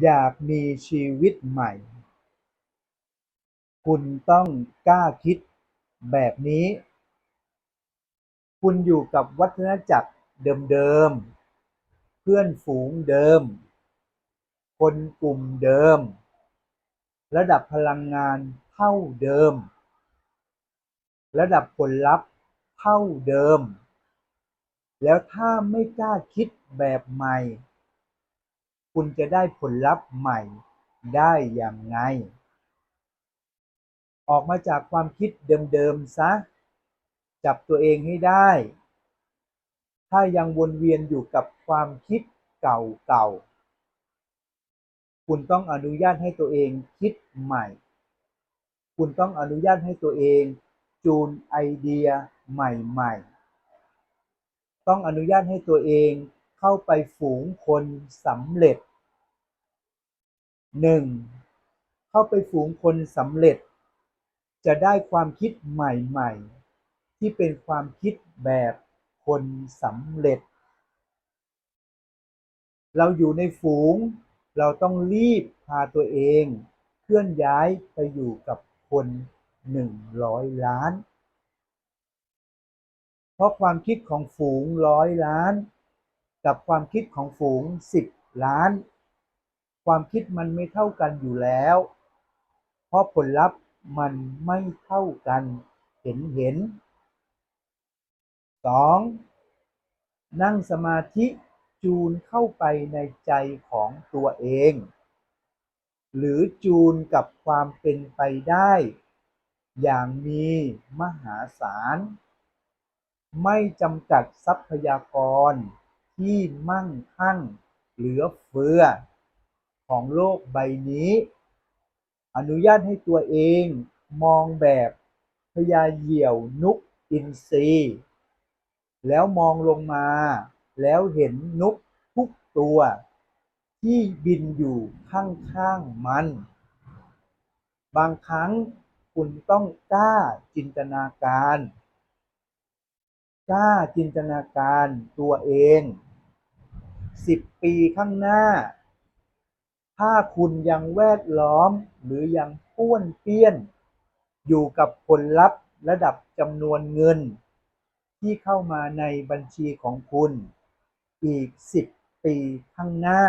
อยากมีชีวิตใหม่ คุณต้องกล้าคิดแบบนี้ คุณอยู่กับวัฒนจักรเดิมๆ เพื่อนฝูงเดิม คนกลุ่มเดิม ระดับพลังงานเท่าเดิม ระดับผลลัพธ์เท่าเดิม แล้วถ้าไม่กล้าคิดแบบใหม่ คุณจะได้ผลลัพธ์ใหม่ได้อย่างไง ออกมาจากความคิดเดิมๆซะ จับตัวเองให้ได้ ถ้ายังวนเวียนอยู่กับความคิดเก่าๆ คุณต้องอนุญาตให้ตัวเองคิดใหม่ คุณต้องอนุญาตให้ตัวเอง จูนไอเดียใหม่ๆ ต้องอนุญาตให้ตัวเองเข้าไปฝูงคนสำเร็จ หนึ่งเข้าไปฝูงคนสำเร็จ จะได้ความคิดใหม่ๆ ที่เป็นความคิดแบบคนสำเร็จ เราอยู่ในฝูง เราต้องรีบพาตัวเอง เคลื่อนย้ายไปอยู่กับคนหนึ่งร้อยล้าน เพราะความคิดของฝูงร้อยล้าน กับความคิดของฝูงสิบล้าน ความคิดมันไม่เท่ากันอยู่แล้ว เพราะผลลัพธ์มันไม่เท่ากัน เห็นเห็นสองนั่งสมาธิจูนเข้าไปในใจของตัวเอง หรือจูนกับความเป็นไปได้ อย่างมีมหาศาล ไม่จำกัดทรัพยากรที่มั่งคั่งเหลือเฟือ ของโลกใบนี้ อนุญาตให้ตัวเองมองแบบพญาเหยี่ยวนุกอินทรีแล้วมองลงมา แล้วเห็นนกทุกตัว ที่บินอยู่ข้างๆมัน บางครั้งคุณต้องกล้าจินตนาการกล้าจินตนาการตัวเองสิบปีข้างหน้า ถ้าคุณยังแวดล้อมหรือยังป้วนเปี้ยน อยู่กับผลลัพธ์ระดับจำนวนเงิน ที่เข้ามาในบัญชีของคุณ อีกสิบปีข้างหน้า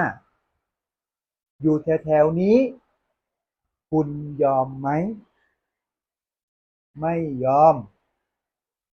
อยู่แถวๆนี้ คุณยอมไหม ไม่ยอม